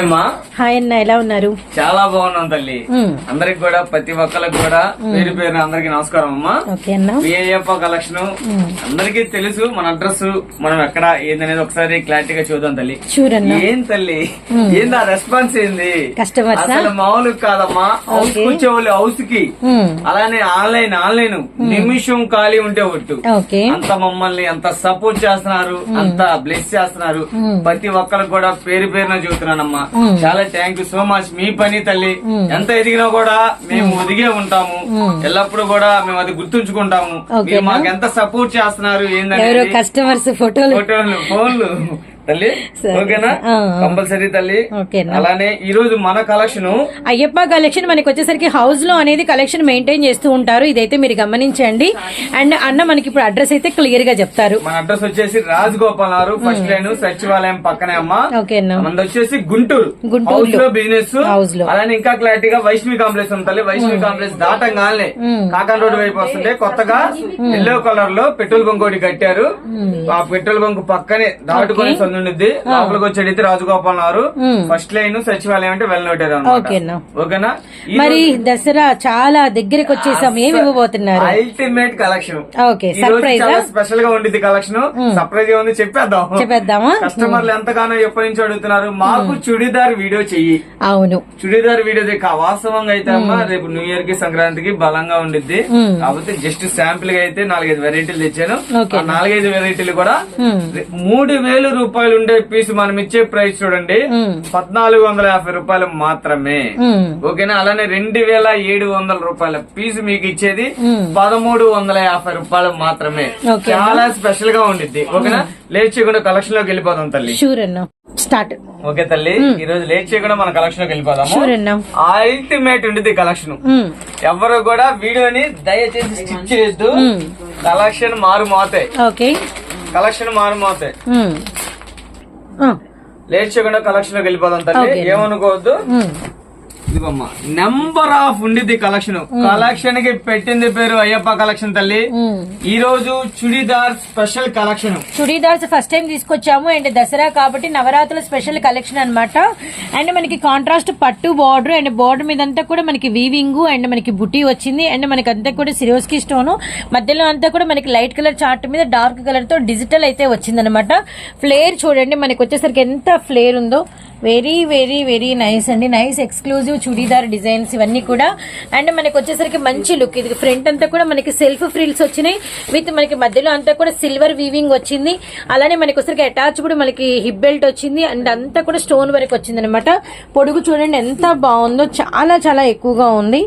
అమ్మా హాయ్ అన్న ఎలా ఉన్నారు? చాలా బాగున్నాం తల్లి. అందరికి కూడా ప్రతి ఒక్కరికి కూడా పేరు పేరు అందరికి నమస్కారం అమ్మా. ఓకే అన్న. విఐఎఫ్ కలెక్షన్ అందరికీ తెలుసు మన అడ్రస్ మనం ఎక్కడ ఏందనేది ఒకసారి క్లారిటీగా చూద్దాం తల్లి. అన్న. ఏం తల్లి? ఏంది ఆ రెస్పాన్స్ ఏంది? అసలు మామూలు కాదమ్మా. హౌస్. కూర్చోవాలి హౌస్కి. అలానే ఆన్లైన్ ఆన్లైన్. నిమిషం ఖాళీ ఉంటే ఒట్టు. అంత మమ్మల్ని అంత సపోర్ట్ చేస్తున్నారు అంత బ్లెస్ చేస్తున్నారు. ప్రతి ఒక్కరికి కూడా పేరు పేరున చాలా థ్యాంక్ యూ సో మచ్ మీ పని తల్లి. ఎంత ఎదిగినా కూడా మేము ఒదిగే ఉంటాము. ఎల్లప్పుడూ కూడా మేము అది గుర్తుంచుకుంటాము. మీరు మాకు ఎంత సపోర్ట్ చేస్తున్నారు ఏందని కస్టమర్స్ ఫోటోలు. ఫోటోలు ఫోన్లు. తల్లి. ఓకేనా. కంపల్సరీ తల్లి. అలానే ఈ రోజు మన కలెక్షన్ అయ్యప్ప కలెక్షన్ మనకి వచ్చేసరికి హౌస్లో అనేది కలెక్షన్ మెయింటైన్ చేస్తూ ఉంటారు. ఇదైతే మీరు గమనించండి. అండ్ అన్న మనకి ఇప్పుడు అడ్రస్ అయితే క్లియర్గా చెప్తారు. మన అడ్రస్ వచ్చేసి రాజగోపాల్ గారు ఫస్ట్ లైన్ సచివాలయం పక్కనే అమ్మా. మనది వచ్చేసి గుంటూరు. హౌస్లో బిజినెస్ హౌస్లో. అలానే ఇంకా క్లారిటీగా వైష్ణవి కాంప్లెక్స్ ఉంటుంది వైష్ణవి కాంప్లెక్స్ దాటంగానే కాకాన్ రోడ్ వైపు వస్తుంటే కొత్తగా ఎల్లో కలర్లో పెట్రోల్ బంక్ ఒకటి కట్టారు. ఆ పెట్రోల్ బంక్ పక్కనే దాటుకొని సందుండిద్ది లోపలికి వచ్చేటైతే రాజగోపాల్ గారు ఫస్ట్ లైన్ సచివాలయం అంటే వెళ్ళనోటారు ఓకేనా. ఓకేనా? మరి దసరా చాలా దగ్గరికి వచ్చేసాం ఏమి ఇవ్వబోతున్నారు? అల్టిమేట్ కలెక్షన్ ఓకే సర్ప్రైజ్ స్పెషల్గా ఉండిద్ది కలెక్షన్ సర్ప్రైజ్గా ఉంది చెప్పేద్దాం. చెప్పేద్దామా? కస్టమర్లు ఎంతగానో ఎప్పటి నుంచి అడుగుతున్నారు మాకు చుడిదార్ వీడియో చెయ్యి. అవును. చుడిదార్ వీడియో వాస్తవంగా అయితే అమ్మా రేపు న్యూ ఇయర్కి సంక్రాంతికి బలంగా ఉండిద్ది. కాకపోతే జస్ట్ శాంపుల్గా అయితే నాలుగైదు వెరైటీలు తెచ్చాను. నాలుగైదు వెరైటీలు కూడా మూడు వేలు రూపాయలు ఉండే పీస్ మనం ఇచ్చే ప్రైస్ చూడండి. పద్నాలుగు వందల యాభై రూపాయలు మాత్రమే. ఓకేనా? అలానే రెండు వేల ఏడు వందల రూపాయల ఫీజు మీకు ఇచ్చేది. పదమూడు వందల యాభై రూపాయలు మాత్రమే. చాలా స్పెషల్గా ఉండిద్ది. ఓకేనా? లేట్ చేయకుండా కలెక్షన్లోకి వెళ్ళిపోదాం తల్లి. స్టార్ట్ ఓకే తల్లి ఈ రోజు లేట్ చేయకుండా మన కలెక్షన్లోకి వెళ్ళిపోదాము. అన్న. అల్టిమేట్ ఉండిద్ది కలెక్షన్. ఎవరు కూడా వీడియోని దయచేసి స్టిచ్ చేయొద్దు. కలెక్షన్ మారు మోతాయి ఓకే కలెక్షన్ మారు మోతాయి. లేట్ చేయకుండా కలెక్షన్లోకి వెళ్ళిపోదాం తల్లి. ఏమనుకోవద్దు. ఇదిగోమ్మా. నెంబర్ ఆఫ్ ఉండిద్ది కలెక్షన్ కలెక్షన్కి పెట్టింది పేరు అయ్యప్ప కలెక్షన్ తల్లి. ఈ రోజు chudidar special collection chudidars first time తీసుకొచ్చాము. అండ్ దసరా కాబట్టి నవరాత్రుల స్పెషల్ కలెక్షన్ అన్నమాట. అండ్ మనకి కాంట్రాస్ట్ పట్టు బార్డర్ అండ్ బార్డర్ మీద అంతా కూడా మనకి వీవింగ్ అండ్ మనకి బుటీ వచ్చింది. అండ్ మనకి అంతా కూడా సిరోస్కి స్టోన్ మధ్యలో అంతా కూడా మనకి లైట్ కలర్ చార్ట్ మీద డార్క్ కలర్తో డిజిటల్ అయితే వచ్చిందనమాట ఫ్లేర్ చూడండి. మనకి వచ్చేసరికి ఎంత ఫ్లేర్ ఉందో. వెరీ వెరీ వెరీ నైస్ అండి. నైస్ ఎక్స్క్లూజివ్ చుడీదార్ డిజైన్స్ ఇవన్నీ కూడా. అండ్ మనకి వచ్చేసరికి మంచి లుక్ ఇది ఫ్రంట్ అంతా కూడా మనకి సెల్ఫ్ ఫ్రిల్స్ వచ్చినాయి. విత్ మనకి మధ్యలో అంతా కూడా సిల్వర్ వీవింగ్ వచ్చింది. అలానే మనకి వచ్చరికి అటాచ్ కూడా మనకి హిప్ బెల్ట్ వచ్చింది. అండ్ అంతా కూడా స్టోన్ వరకు వచ్చింది అనమాట పొడుగు చూడండి ఎంత బాగుందో. చాలా చాలా ఎక్కువగా ఉంది.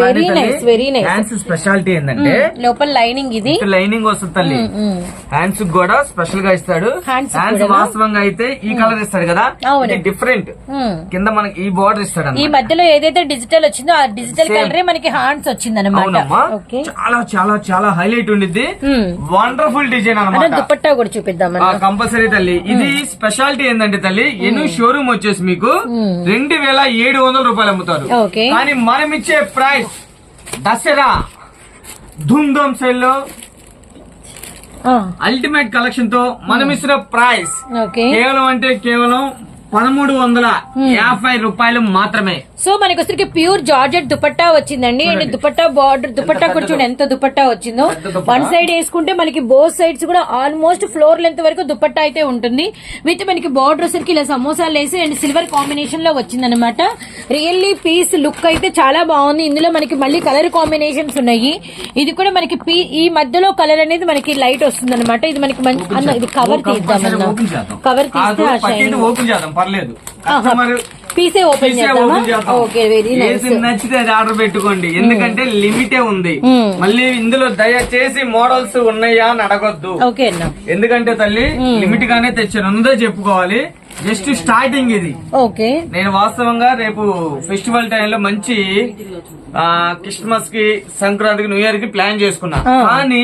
Very nice very nice hands speciality ఏంటంటే లోపల లైనింగ్ ఇది. లైనింగ్ వస్తుంది తల్లి. హ్యాండ్స్ కూడా స్పెషల్గా ఇస్తాడు. హ్యాండ్స్? వాస్తవంగా అయితే ఈ కలర్ ఇస్తాడు కదా. ఇది డిఫరెంట్. కింద మనకి ఈ బార్డర్ ఇస్తాడు ఈ. మధ్యలో ఏదైతే డిజిటల్ వచ్చిందో ఆ డిజిటల్. కలరే మనకి హ్యాండ్స్ వచ్చింది అనమాట చాలా చాలా చాలా హైలైట్ ఉండిద్ది. వండర్ఫుల్ డిజైన్ అనమాట దుపట్టా కూడా చూపిద్దాం కంపల్సరీ తల్లి. ఇది స్పెషాలిటీ ఏంటంటే తల్లి ఎను షోరూమ్ వచ్చేసి మీకు రెండు వేల ఏడు వందల రూపాయలు అమ్ముతారు. కానీ మనం ఇచ్చే ప్రైస్ దసరా. ధూమ్ ధూమ్ సేల్లో అల్టిమేట్ కలెక్షన్తో మనం ఇస్తున్న ప్రైస్ కేవలం అంటే కేవలం పదమూడు వందల యాభై రూపాయలు మాత్రమే. సో మనకి వచ్చరికి ప్యూర్ జార్జెట్ దుపట్టా వచ్చిందండి. And dupatta border? దుపట్టా కూడా చూడండి ఎంత దుపట్టా వచ్చిందో. వన్ సైడ్ వేసుకుంటే మనకి బోత్ సైడ్స్ కూడా ఆల్మోస్ట్ ఫ్లోర్ లెంత్ వరకు దుపట్టా అయితే ఉంటుంది. విత్ మనకి బార్డర్ వచ్చరికి ఇలా సమోసాలు వేసి అండ్ సిల్వర్ కాంబినేషన్లో వచ్చిందనమాట రియల్లీ పీస్ లుక్ అయితే చాలా బాగుంది. ఇందులో మనకి మళ్ళీ కలర్ కాంబినేషన్స్ ఉన్నాయి. ఇది కూడా మనకి ఈ మధ్యలో కలర్ అనేది మనకి లైట్ వస్తుంది ఇది మనకి మంచి కవర్ చేద్దాం. కవర్ తీస్తే ఓపెన్ చేద్దాం. పర్లేదు. కస్టమర్ పీసే ఓపెన్ ఏది నచ్చితే అది ఆర్డర్ పెట్టుకోండి. ఎందుకంటే లిమిటే ఉంది. మ్మ్. మళ్ళీ ఇందులో దయచేసి మోడల్స్ ఉన్నాయా అని అడగొద్దు. ఎందుకంటే తల్లి లిమిట్ గానే తెచ్చాను. ఉందో చెప్పుకోవాలి. జస్ట్ స్టార్టింగ్ ఇది. ఓకే. నేను వాస్తవంగా రేపు ఫెస్టివల్ టైంలో మంచి క్రిస్మస్కి సంక్రాంతికి న్యూ ఇయర్కి ప్లాన్ చేసుకున్నా కానీ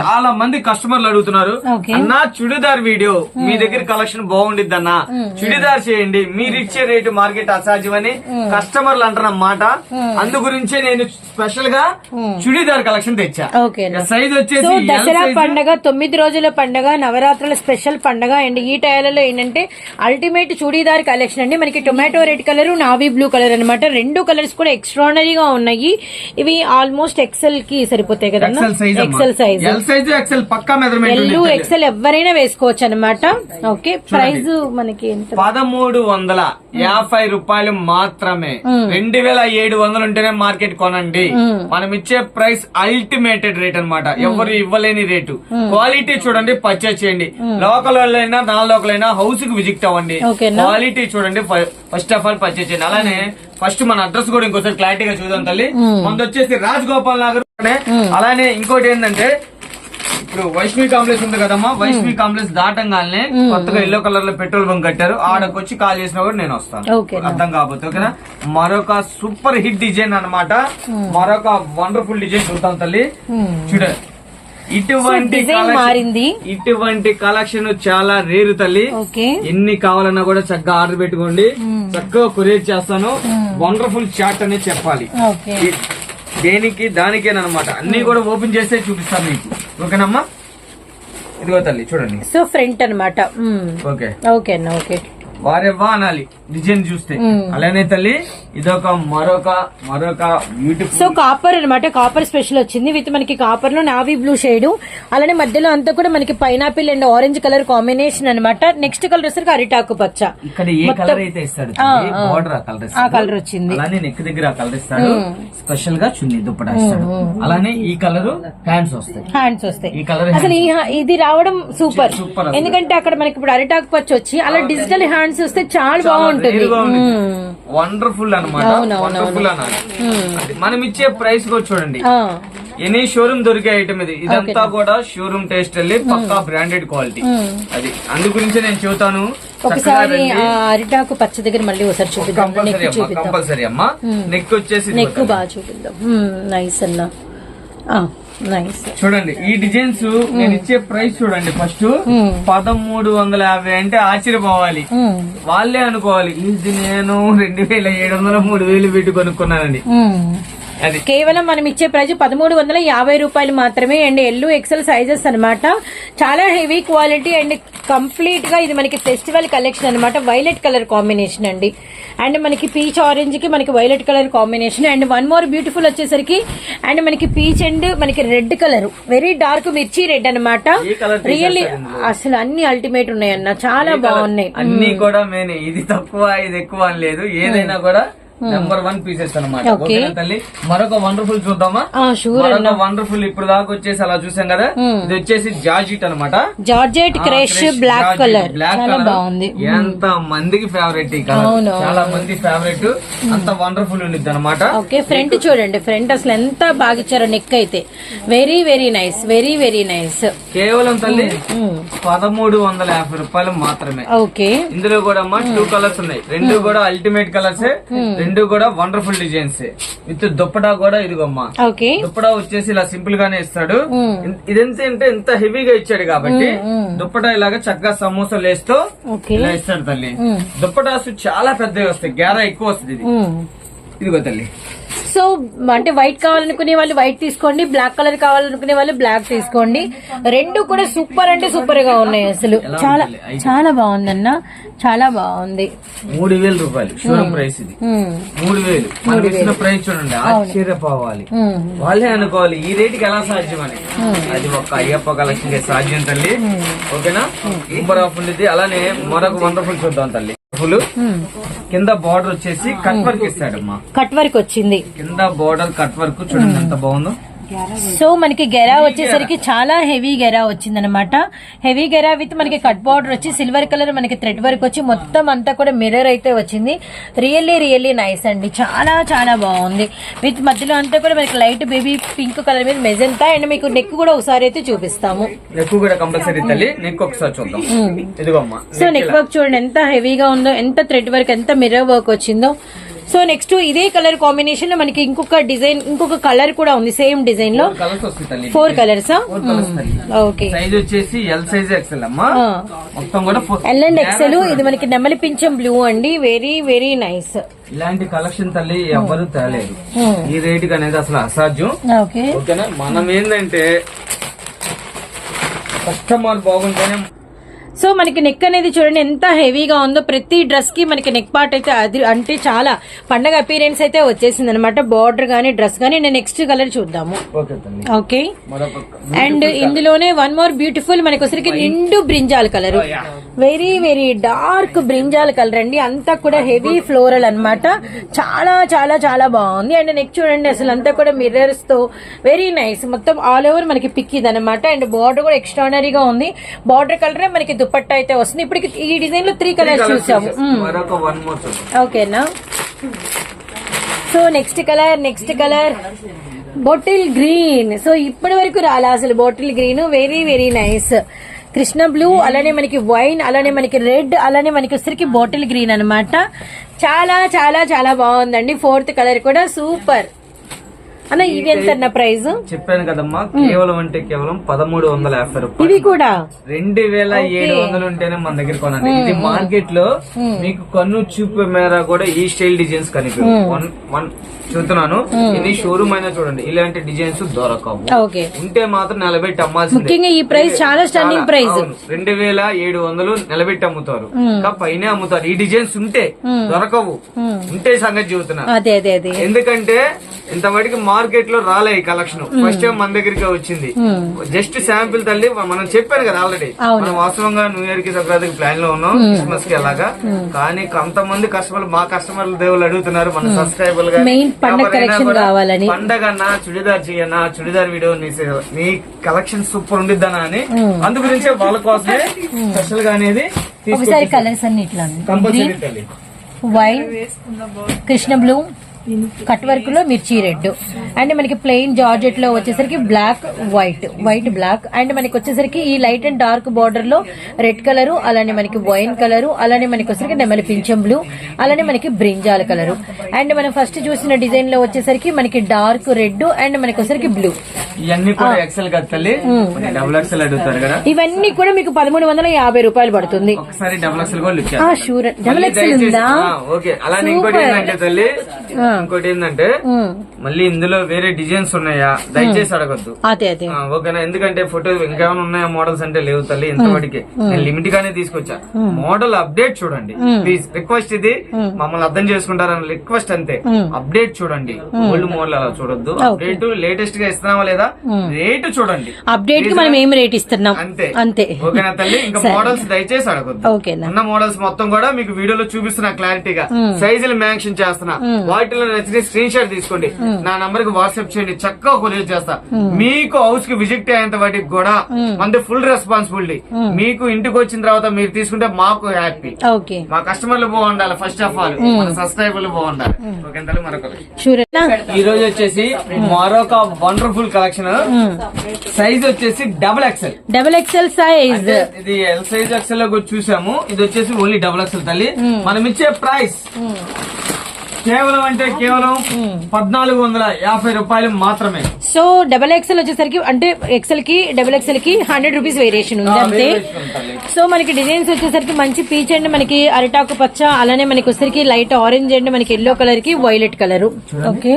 చాలా మంది కస్టమర్లు అడుగుతున్నారు. అన్నా చుడిదార్ వీడియో మీ దగ్గర కలెక్షన్ బాగుండిద్ది అన్న. చుడిదార్ చేయండి. మీరు ఇచ్చే రేటు మార్కెట్ అసాధ్యమని కస్టమర్లు అంటున్నమాట అందు గురించే నేను స్పెషల్గా చుడిదార్ కలెక్షన్ తెచ్చా. సైజ్ వచ్చేసి దసరా. పండగ తొమ్మిది రోజుల పండగ నవరాత్రుల స్పెషల్ పండగ. అండ్ ఈ టైలలో ఏంటంటే అల్టిమేట్ చూడీదార్ కలెక్షన్ అండి. మనకి tomato red colour navy blue colour అన్నమాట. రెండు కలర్స్ కూడా ఎక్స్ట్రానరీగా ఉన్నాయి. ఇవి ఆల్మోస్ట్ ఎక్సెల్కి సరిపోతాయి కదా ఎక్సెల్ సైజ్ ఎల్లు ఎక్సెల్ ఎవరైనా వేసుకోవచ్చు అనమాట ఓకే ప్రైస్ మనకి పదమూడు వందల యాభై రూపాయలు మాత్రమే. రెండు వేల ఏడు వందలు ఉంటేనే మార్కెట్ కొనండి. మనం ఇచ్చే ప్రైస్ అల్టిమేటెడ్ రేట్ అన్నమాట. ఎవరు ఇవ్వలేని రేటు క్వాలిటీ చూడండి పర్చేస్ చేయండి. లోకల్ వాళ్ళైనా నాన్ లోకల్ అయినా హౌస్కి విజిట్ అవ్వండి. ఓకేనా? క్వాలిటీ చూడండి ఫస్ట్ ఆఫ్ ఆల్ పర్చేస్ చేయండి. అలానే ఫస్ట్ మన అడ్రస్ కూడా ఇంకోసారి క్లారిటీగా చూద్దాం తల్లి. మనది వచ్చేసి రాజ్ గోపాల్ నగర్ అలానే ఇంకోటి ఏంటంటే ఇప్పుడు వైష్ణవి కాంప్లెక్స్ ఉంది కదమ్మా. వైష్ణవి కాంప్లెక్స్ దాటంగానే కొత్తగా ఎల్లో కలర్లో పెట్రోల్ బంక్ కట్టారు. ఆడకొచ్చి కాల్ చేసినా కూడా నేను వస్తాను. అర్థం కాకపోతే ఓకేనా? మరొక సూపర్ హిట్ డిజైన్ అన్నమాట. మరొక వండర్ఫుల్ డిజైన్ చూద్దాం తల్లి. చూడ. ఇటువంటి మారింది. ఇటువంటి కలెక్షన్ చాలా రేరు తల్లి. ఎన్ని కావాలన్నా కూడా చక్కగా ఆర్డర్ పెట్టుకోండి. చక్కగా కొరియర్ చేస్తాను. వండర్ఫుల్ చాట్ అనేది చెప్పాలి. దేనికి దానికేనమాట అన్ని కూడా ఓపెన్ చేస్తే చూపిస్తాను మీకు. ఓకేనమ్మా? ఇదిగో తల్లి చూడండి. సో ఫ్రంట్ అనమాట ఓకే ఓకే అన్న ఓకే వారెవ్వా అనాలి డిజైన్ చూస్తే. అలానే తల్లి ఇదొక మరొక మరొక బ్యూటిఫుల్ సో కాపర్ అన్నమాట కాపర్ స్పెషల్ వచ్చింది. విత్ మనకి కాపర్లో నావీ బ్లూ షేడ్. అలానే మధ్యలో అంతా కూడా మనకి pineapple and orange colour combination అన్నమాట. నెక్స్ట్ కలర్ వచ్చేసరికి అరిటాకు పచ్చ. ఇక్కడ ఏ కలర్ అయితే ఇస్తాడు బార్డర్ ఆ కలర్ ఆ కలర్ వచ్చింది. అలానే నెక్ దగ్గర ఆ కలర్ ఇస్తాడు. స్పెషల్గా చున్నీ దుప్పటా ఇస్తాడు అలానే ఈ కలర్ హ్యాండ్స్ వస్తాయి. హ్యాండ్స్ వస్తాయి. ఈ కలర్ అసలు ఇది రావడం సూపర్ సూపర్. ఎందుకంటే అక్కడ మనకి ఇప్పుడు అరిటాకు పచ్చి వచ్చి అలా డిజిటల్ హ్యాండ్స్ వస్తే చాలా బాగుంటుంది. వండర్ఫుల్ అనమాట. వండర్ఫుల్ అనాలి మనం ఇచ్చే ప్రైస్ కూడా చూడండి ఎనీ షోరూమ్ దొరికే ఐటమ్ ఇది. ఇదంతా కూడా షోరూమ్ టేస్ట్ వెళ్ళి పక్కా బ్రాండెడ్ క్వాలిటీ అది అందు గురించి నేను చెబుతాను ఒకసారి ఆ అరిటాకు పచ్చ దగ్గర మళ్ళీ ఒకసారి చూపిద్దాం. కంపల్సరీ అమ్మా నెక్ వచ్చేసి నెక్ బాగా చూపిద్దాం. నైస్ అన్న. చూడండి ఈ డిజైన్స్ నేను ఇచ్చే ప్రైస్ చూడండి ఫస్ట్. పదమూడు వందల యాభై అంటే ఆశ్చర్యపోవాలి. వాళ్ళే అనుకోవాలి ఇది నేను రెండు వేల ఏడు వందల మూడు వేలు పెట్టి కొనుక్కున్నానండి అది కేవలం మనం ఇచ్చే ప్రైస్ పదమూడు వందల యాభై రూపాయలు మాత్రమే అండ్ ఎల్లు ఎక్సెల్ సైజెస్ అన్నమాట. చాలా హెవీ క్వాలిటీ అండ్ కంప్లీట్గా ఇది మనకి ఫెస్టివల్ కలెక్షన్ అన్నమాట. వైలెట్ కలర్ కాంబినేషన్ అండి. అండ్ మనకి పీచ్ ఆరెంజ్కి మనకి violet colour combination. And one more beautiful వచ్చేసరికి అండ్ మనకి పీచ్ అండ్ మనకి red colour. Very dark mirchi red colour really అసలు అన్ని అల్టిమేట్ ఉన్నాయన్న. చాలా బాగున్నాయి. అన్ని కూడా ఇది తక్కువ ఇది ఎక్కువ అని లేదు. ఏదైనా కూడా నెంబర్ వన్ పీసెస్ అనమాట. ఓకేనా తల్లి? మరొక వండర్ఫుల్ చూద్దామా? మరొక వండర్ఫుల్ ఇప్పుడు దాకా వచ్చేసి అలా చూసాం కదా? ఇది వచ్చేసి జార్జిట్ అనమాట georgette crush black colour black colour బాగుంది. ఎంత మందికి ఫేవరెట్ ఈ కలర్ చాలా మంది ఫేవరెట్ అంత వండర్ఫుల్ ఉండిద్ది అనమాట ఓకే ఫ్రంట్ చూడండి. ఫ్రంట్ అసలు ఎంత బాగా ఇచ్చారో నెక్ అయితే. Very very nice very very nice కేవలం తల్లి పదమూడు వందల యాభై రూపాయలు మాత్రమే. ఓకే ఇందులో కూడా అమ్మా టూ కలర్స్ ఉన్నాయి. రెండు కూడా అల్టిమేట్ కలర్స్ రెండు కూడా వండర్ఫుల్ డిజైన్స్ విత్ దుప్పటా కూడా ఇదిగోమ్మా. దుప్పటా వచ్చేసి ఇలా సింపుల్ గానే ఇస్తాడు. ఇదెంత అంటే ఇంత హెవీగా ఇచ్చాడు కాబట్టి దుప్పటా ఇలాగా చక్కగా సమోసా లేస్తూ ఓకే. ఇలా ఇస్తాడు తల్లి. దుప్పటాసు చాలా పెద్దవి వస్తాయి. గేరా ఎక్కువ వస్తుంది ఇది. ఇదిగో తల్లి. సో అంటే వైట్ కావాలనుకునే వాళ్ళు వైట్ తీసుకోండి బ్లాక్ కలర్ కావాలనుకునే వాళ్ళు బ్లాక్ తీసుకోండి. రెండు కూడా సూపర్ అంటే సూపర్గా ఉన్నాయి అసలు. చాలా చాలా బాగుందన్న. చాలా బాగుంది. మూడు వేల రూపాయలు షోరూమ్ ప్రైస్ ఇది. ఉమ్, మూడు వేలు. మనం ఇచ్చిన ప్రైస్ చూడండి ఆశ్చర్యపోవాలి. ఉమ్, వాళ్ళే అనుకోవాలి ఈ రేటుకి ఎలా సాధ్యం అని. అది ఒక అయ్యప్ప కలెక్షన్ సాధ్యం తల్లి. ఓకేనా? సూపర్ ఆఫ్ ఉండేది అలానే మరొక వండర్ఫుల్ చూద్దాం తల్లి. ఫుల్ కింద బార్డర్ వచ్చేసి కట్ వర్క్ ఇస్తాడమ్మా. కట్ వర్క్ వచ్చింది. కింద బార్డర్ కట్ వర్క్ చూడండి ఎంత బాగుందో. సో మనకి గెరా వచ్చేసరికి చాలా హెవీ గెరా వచ్చిందనమాట హెవీ గెరా విత్ మనకి కట్ బార్డర్ వచ్చి సిల్వర్ కలర్ మనకి థ్రెడ్ వర్క్ వచ్చి మొత్తం అంతా కూడా మిర్రర్ అయితే వచ్చింది. రియల్లీ రియల్లీ నైస్ అండి. చాలా చాలా బాగుంది. విత్ మధ్యలో అంతా కూడా మనకి లైట్ బేబీ పింక్ కలర్ మీద మెజంతా అండ్ మీకు నెక్ కూడా ఒకసారి అయితే చూపిస్తాము. నెక్ కూడా కంపల్సరీ తల్లి. నెక్ ఒకసారి చూద్దాం. ఇదిగోమ్మా సో నెక్ వర్క్ చూడండి ఎంత హెవీగా ఉందో ఎంత థ్రెడ్ వర్క్ ఎంత మిర్రర్ వర్క్ వచ్చిందో. సో నెక్స్ట్ ఇదే కలర్ కాంబినేషన్లో మనకి ఇంకొక డిజైన్ ఇంకొక కలర్ కూడా ఉంది సేమ్ డిజైన్లో. ఫోర్ కలర్సా ఓకే సైజ్ వచ్చేసి ఎల్ సైజ్ ఎక్సెల్ అమ్మా. మొత్తం కూడా four- ఎల్ అండ్ ఎక్సెల్ ఇది మనకి నెమలి పింఛం బ్లూ అండి వెరీ వెరీ నైస్ ఇలాంటి కలెక్షన్ తల్లి ఎవ్వరు తేలేదు. ఈ రేటుకి అనేది అసలు అసాధ్యం. ఓకేనా మనం ఏంటంటే కస్టమర్ బాగుంటేనే సో మనకి నెక్ అనేది చూడండి ఎంత హెవీగా ఉందో ప్రతి డ్రెస్కి మనకి నెక్ పార్ట్ అయితే అది అంటే చాలా పండగ అపీరెన్స్ అయితే వచ్చేసింది అనమాట బార్డర్ గానీ డ్రెస్ గానీ. నేను నెక్స్ట్ కలర్ చూద్దాము. ఓకే అండ్ ఇందులోనే వన్ మోర్ బ్యూటిఫుల్ మనకి వచ్చరికి నిండు brinjal colour very very dark brinjal colour అండి. అంతా కూడా హెవీ ఫ్లోరల్ అన్నమాట. చాలా చాలా చాలా బాగుంది. అండ్ నెక్ చూడండి అసలు అంతా కూడా మిర్రర్స్తో వెరీ నైస్ మొత్తం ఆల్ ఓవర్ మనకి పిక్ ఇది అనమాట అండ్ బార్డర్ కూడా ఎక్స్ట్రానరీగా ఉంది. బార్డర్ కలరే మనకి దుపట్టా అయితే వస్తుంది. ఇప్పుడు ఈ డిజైన్లో త్రీ కలర్స్ చూసాము. చూద్దాం. ఓకేనా? So next colour next colour bottle green so ఇప్పటి వరకు రాలా అసలు bottle green very very nice Krishna blue అలానే మనకి వైన్ అలానే మనకి రెడ్ అలానే మనకి వచ్చరికి బాటిల్ గ్రీన్ అన్నమాట. చాలా చాలా చాలా బాగుందండి. ఫోర్త్ కలర్ కూడా. సూపర్ అన్న ప్రైస్? చెప్పాను కదమ్మా కేవలం అంటే కేవలం పదమూడు వందల యాభై రూపాయలు. ఇవి కూడా? రెండు వేల ఏడు వందలు ఉంటేనే మన దగ్గర కొనండి. ఇది మార్కెట్లో మీకు కన్ను చూపే మేర కూడా ఈ స్టైల్ డిజైన్స్ కనిపి వన్ వన్ చూస్తున్నాను. ఇది షోరూమ్ అయినా చూడండి ఇలాంటి డిజైన్స్ దొరకవు. ఉంటే మాత్రం నిలబెట్టి అమ్మాల్సిందే ముఖ్యంగా ఈ ప్రైస్ చాలా స్టన్నింగ్ ప్రైస్. రెండు వేల ఏడు వందలు నిలబెట్టి అమ్ముతారు పైనే అమ్ముతారు. ఈ డిజైన్స్ ఉంటే దొరకవు. ఉంటే సంగతి చెబుతున్నా అదే ఎందుకంటే ఇంతవరకు మార్కెట్లో రాలే ఈ కలెక్షన్. ఫస్ట్ టైం మన దగ్గరికి వచ్చింది. జస్ట్ శాంపిల్ తల్లి మనం చెప్పాను కదా ఆల్రెడీ. మనం వాస్తవంగా న్యూ ఇయర్కి సంక్రాంతికి ప్లాన్లో ఉన్నాం క్రిస్మస్కి అలాగా. కానీ కొంతమంది కస్టమర్లు మా కస్టమర్లు దేవుళ్ళు అడుగుతున్నారు మన సబ్స్క్రైబర్గా పండగ అన్నా చుడిదార్ చేయన్నా చుడిదార్ వీడియో నీ కలెక్షన్ సూపర్ ఉండిద్దనా అని అందు గురించే వాళ్ళ కోసమే స్పెషల్గా అనేది ఒకసారి కలర్స్ అన్ని ఇట్లా వైన్ కృష్ణ బ్లూ కట్ వర్క్లో మిర్చి రెడ్. అండ్ మనకి ప్లెయిన్ జార్జెట్లో వచ్చేసరికి black white. White black. And మనకి వచ్చేసరికి ఈ లైట్ అండ్ డార్క్ బార్డర్లో రెడ్ కలర్ అలానే మనకి వైన్ కలర్ అలానే మనకి వచ్చేసరికి నెమలి పింఛం బ్లూ అలానే మనకి బ్రింజాల్ కలర్. అండ్ మనం ఫస్ట్ చూసిన డిజైన్లో వచ్చేసరికి మనకి డార్క్ రెడ్ అండ్ మనకి వచ్చేసరికి బ్లూ. ఇవన్నీ కూడా మీకు పదమూడు వందల యాభై రూపాయలు పడుతుంది. డబుల్ ఎక్సెల్ ఉందా? ఇంకోటి ఏంటంటే. మళ్ళీ ఇందులో వేరే డిజైన్స్ ఉన్నాయా? దయచేసి అడగద్దు. అదే అదే. ఓకేనా? ఎందుకంటే ఫోటో ఇంకేమైనా ఉన్నాయా? మోడల్స్ అంటే లేవు తల్లి ఇంతవరకు నేను లిమిట్ గానే తీసుకొచ్చా మోడల్ అప్డేట్ చూడండి. ప్లీజ్ రిక్వెస్ట్ ఇది. మమ్మల్ని అర్థం చేసుకుంటారని రిక్వెస్ట్ అంతే. అప్డేట్ చూడండి. ఓల్డ్ మోడల్ అలా చూడొద్దు. అప్డేట్ లేటెస్ట్గా ఇస్తున్నావా లేదా? రేటు చూడండి. అప్డేట్కి మనం ఏం రేట్ ఇస్తున్నాం? అంతే. అంతే. ఓకేనా తల్లి? ఇంకా మోడల్స్ దయచేసి అడగొద్దు. ఉన్న మోడల్స్ మొత్తం కూడా మీకు వీడియోలో చూపిస్తున్నా క్లారిటీగా సైజులు మ్యాన్షన్ చేస్తున్నా. వాటిలో నచ్చిన స్క్రీన్ షాట్ తీసుకోండి. నా నంబర్కి వాట్సాప్ చేయండి. చక్కగా కొరియర్ చేస్తా. మీకు హౌస్కి విజిట్ అయ్యేంత వాటికి కూడా అంటే ఫుల్ రెస్పాన్సిబిలిటీ. మీకు ఇంటికి వచ్చిన తర్వాత మీరు తీసుకుంటే మాకు హ్యాపీ. ఓకే. మా కస్టమర్లు బాగుండాలి ఫస్ట్ ఆఫ్ ఆల్. మన సబ్స్క్రైబర్లు బాగుండాలి. ఈ రోజు వచ్చేసి మరొక వండర్ఫుల్ కలెక్షన్. సైజ్ వచ్చేసి double XL double XL size. ఇది ఎల్ సైజ్ ఎక్సెల్లో చూసాము. ఇది వచ్చేసి ఓన్లీ డబుల్ ఎక్సెల్ తల్లి. మనం ఇచ్చే ప్రైస్. కేవలం అంటే కేవలం పద్నాలుగు వందల యాభై రూపాయలు మాత్రమే. సో డబల్ ఎక్స్ఎల్ వచ్చేసరికి అంటే ఎక్సెల్కి డబల్ ఎక్స్ఎల్కి హండ్రెడ్ రూపీస్ వేరియేషన్ ఉంది అంతే. సో మనకి డిజైన్స్ వచ్చేసరికి మంచి పీచ్ అండ్ మనకి అరిటాకు పచ్చ అలానే మనకి వచ్చేసరికి లైట్ ఆరెంజ్ అండ్ మనకి ఎల్లో కలర్కి violet colour. Okay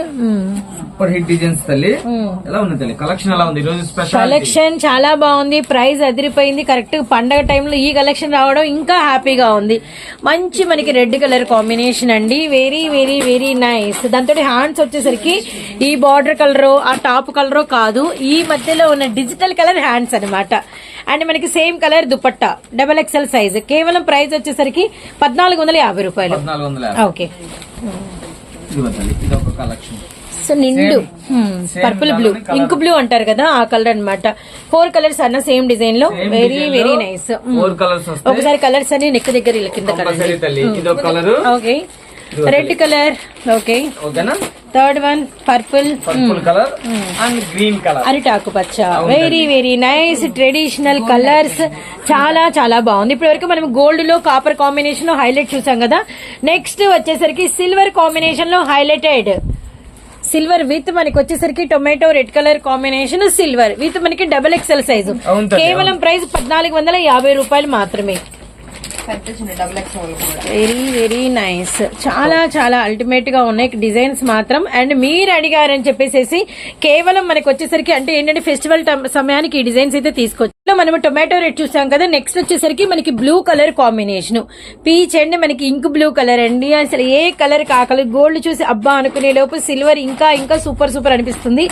super hit designs తల్లి. ఎలా ఉంది తల్లి? కలెక్షన్ ఎలా ఉంది? ఈ రోజు స్పెషల్ కలెక్షన్ చాలా బాగుంది. ప్రైస్ అదిరిపోయింది. కరెక్ట్ పండగ టైంలో ఈ కలెక్షన్ రావడం ఇంకా హ్యాపీగా ఉంది. మంచి మనకి రెడ్ కలర్ కాంబినేషన్ అండి. వెరీ వెరీ వెరీ నైస్ దాంతో హ్యాండ్స్ వచ్చేసరికి ఈ బార్డర్ కలర్ ఆ టాప్ కలర్ కాదు. ఈ మధ్యలో ఉన్న డిజిటల్ కలర్ హ్యాండ్స్ అన్నమాట. అండ్ మనకి same colour dupatta. Double XL size కేవలం ప్రైస్ వచ్చేసరికి పద్నాలుగు వందల యాభై రూపాయలు. ఓకే ఇది ఒక కలెక్షన్ సో నిండు. Purple blue. ఇంక్ బ్లూ అంటారు కదా ఆ కలర్ అన్నమాట. ఫోర్ కలర్స్ అన్న సేమ్ డిజైన్లో. Very very nice. ఒకసారి కలర్స్ అన్ని నెక్ దగ్గర కింద colour okay red colour okay third one purple purple colour and green colour అరిటాకు పచ్చ. Very very nice traditional colours చాలా చాలా బాగుంది. ఇప్పటి వరకు మనం గోల్డ్లో కాపర్ కాంబినేషన్లో హైలైట్ చూసాం కదా. నెక్స్ట్ వచ్చేసరికి సిల్వర్ కాంబినేషన్లో హైలైటెడ్ సిల్వర్ విత్ మనకి వచ్చేసరికి tomato red colour combination silver with మనకి డబుల్ ఎక్స్ఎల్ సైజు. కేవలం ప్రైస్ పద్నాలుగు వందల యాభై రూపాయలు మాత్రమే. Very very nice. చాలా చాలా అల్టిమేట్గా ఉన్నాయి. డిజైన్స్ మాత్రం. అండ్ మీరు అడిగారని చెప్పేసి కేవలం మనకి వచ్చేసరికి అంటే ఏంటంటే ఫెస్టివల్ సమయానికి ఈ డిజైన్స్ అయితే తీసుకొచ్చి లో మనం టొమాటో రెడ్ చూసాం కదా నెక్స్ట్ వచ్చేసరికి మనకి బ్లూ కలర్ కాంబినేషన్ పీచ్ అండి మనకి ఇంక్ బ్లూ కలర్ అండి. అసలు ఏ కలర్ కా కలర్ గోల్డ్ చూసి అబ్బా అనుకునే లోపు సిల్వర్ ఇంకా ఇంకా సూపర్ సూపర్ అనిపిస్తుంది.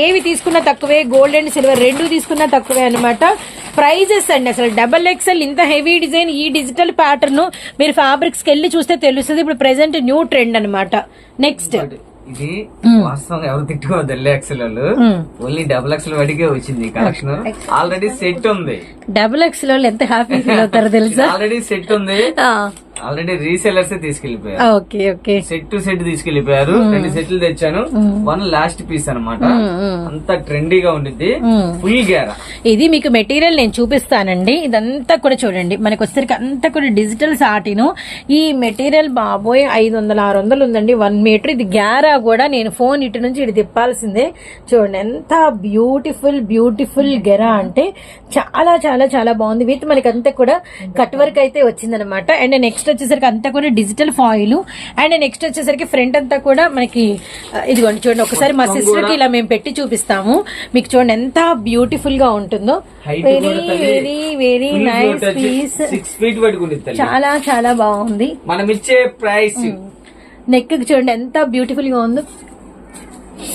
ఏవి తీసుకున్నా తక్కువే గోల్డ్ అండ్ సిల్వర్ రెండు తీసుకున్నా తక్కువే అనమాట ప్రైజెస్ అండి అసలు డబల్ ఎక్స్ఎల్ ఇంత హెవీ డిజైన్ ఈ డిజిటల్ ప్యాటర్న్ మీరు ఫ్యాబ్రిక్స్కి వెళ్ళి చూస్తే తెలుస్తుంది. ఇప్పుడు ప్రెసెంట్ న్యూ ట్రెండ్ అనమాట నెక్స్ట్ ఇది వాస్తవంగా ఎవరు తిట్టుకోవద్దు ఎల్ ఎక్సెల్ వాళ్ళు ఓన్లీ డబుల్ ఎక్సెల్ వాటికే వచ్చింది కలెక్షన్. ఆల్రెడీ సెట్ ఉంది. డబుల్ ఎక్స్లో ఎంత హ్యాపీ ఫీల్ అవుతారో తెలుసా? ఆల్రెడీ సెట్ ఉంది. ఆల్రెడీ రీసెలర్స్ తీసుకెళ్ళిపోయారు okay okay. Set to set తీసుకెళ్ళిపోయారు రెండు సెట్లు తెచ్చాను. వన్ లాస్ట్ పీస్ అన్నమాట. అంత ట్రెండీగా ఉండిద్ది. ఫుల్ గేరా ఇది మీకు మెటీరియల్ నేను చూపిస్తానండి. ఇదంతా కూడా చూడండి. మనకు వచ్చేసరికి అంతా కూడా డిజిటల్ సాటిను. ఈ మెటీరియల్ బాబోయ్ ఐదు వందల ఆరు వందలు ఉందండి. వన్ మీటర్ ఇది గ్యారా కూడా నేను ఫోన్ ఇటు నుంచి ఇటు తిప్పాల్సిందే. చూడండి ఎంత బ్యూటిఫుల్ బ్యూటిఫుల్ గెరా అంటే చాలా చాలా చాలా బాగుంది. విత్ మనకి అంతా కూడా కట్ వర్క్ అయితే వచ్చిందనమాట అండ్ నెక్స్ట్ వచ్చేసరికి అంతా కూడా డిజిటల్ ఫాయిల్ అండ్ నెక్స్ట్ వచ్చేసరికి ఫ్రంట్ అంతా కూడా మనకి ఇదిగోండి చూడండి ఒకసారి మా సిస్టర్కి ఇలా మేము పెట్టి చూపిస్తాము. మీకు చూడండి ఎంత బ్యూటిఫుల్గా ఉంటుందో. Very. Very very nice piece చాలా చాలా బాగుంది. మనం ఇచ్చే ప్రైస్ నెక్ చూడండి ఎంత బ్యూటిఫుల్గా ఉందో.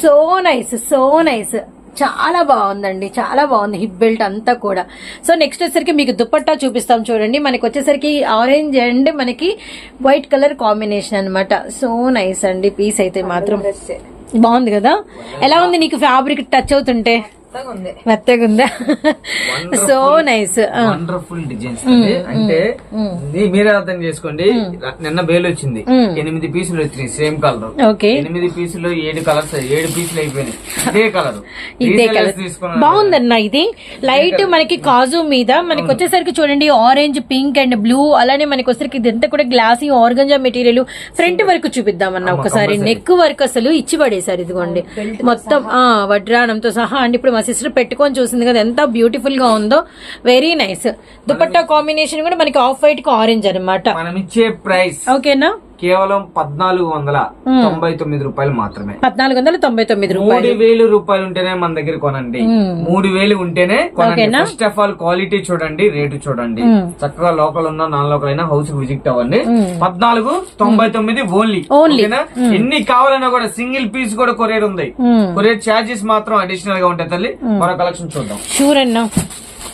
సో నైస్ సో నైస్ చాలా బాగుందండి చాలా బాగుంది హిప్ బెల్ట్ అంతా కూడా. సో నెక్స్ట్ వచ్చేసరికి మీకు దుపట్టా చూపిస్తాం చూడండి. మనకి వచ్చేసరికి ఆరెంజ్ అండ్ మనకి వైట్ కలర్ కాంబినేషన్ అన్నమాట. సో నైస్ అండి పీస్ అయితే మాత్రం. బాగుంది కదా? ఎలా ఉంది నీకు ఫ్యాబ్రిక్ టచ్ అవుతుంటే? మెత్తగా ఉందా సో నైస్ వండర్ఫుల్ డిజైన్స్ అంటే మీరే అర్థం చేసుకోండి. నిన్న బేల్ వచ్చింది. ఎనిమిది పీసులు వచ్చినాయి సేమ్ కలర్. ఓకే. ఎనిమిది పీసులు ఏడు కలర్స్ ఏడు పీసులు అయిపోయినాయి. ఇదే కలర్. ఇదే కలర్. బాగుందన్న ఇది. లైట్ మనకి కాజు మీద. మనకి వచ్చేసరికి చూడండి ఆరెంజ్ పింక్ అండ్ బ్లూ అలానే మనకి వచ్చేసరికి ఇదంతా కూడా glossy organza material front work చూపిద్దామన్న ఒకసారి. నెక్ వర్క్ అసలు ఇచ్చి పడేశారు ఇదిగోండి. మొత్తం ఆ వడ్రాణంతో సహా. అండి ఇప్పుడు మా సిస్టర్ పెట్టుకొని చూసింది కదా ఎంత బ్యూటిఫుల్గా ఉందో. వెరీ నైస్ దుపట్టా కాంబినేషన్ కూడా మనకి ఆఫ్ వైట్కి ఆరెంజ్ మనం ఇచ్చే ప్రైస్ ఓకేనా కేవలం పద్నాలుగు వందల తొంభై తొమ్మిది రూపాయలు మాత్రమే. పద్నాలుగు వందల తొంభై తొమ్మిది మూడు వేలు రూపాయలు ఉంటేనే మన దగ్గర కొనండి. మూడు వేలు ఉంటేనే కొనండి. ఫస్ట్ ఆఫ్ ఆల్ క్వాలిటీ చూడండి రేటు చూడండి. చక్కగా లోకల్ ఉన్న నాన్ లోకల్ అయినా హౌస్ విజిట్ అవ్వండి. పద్నాలుగు తొంభై తొమ్మిది ఓన్లీ ఎన్ని కావాలన్నా కూడా సింగిల్ పీస్ కూడా కొరియర్ ఉంది. కొరియర్ చార్జెస్ మాత్రం అడిషనల్గా ఉంటాయి తల్లి. మరో కలెక్షన్ చూద్దాం. షూర్ అన్నా.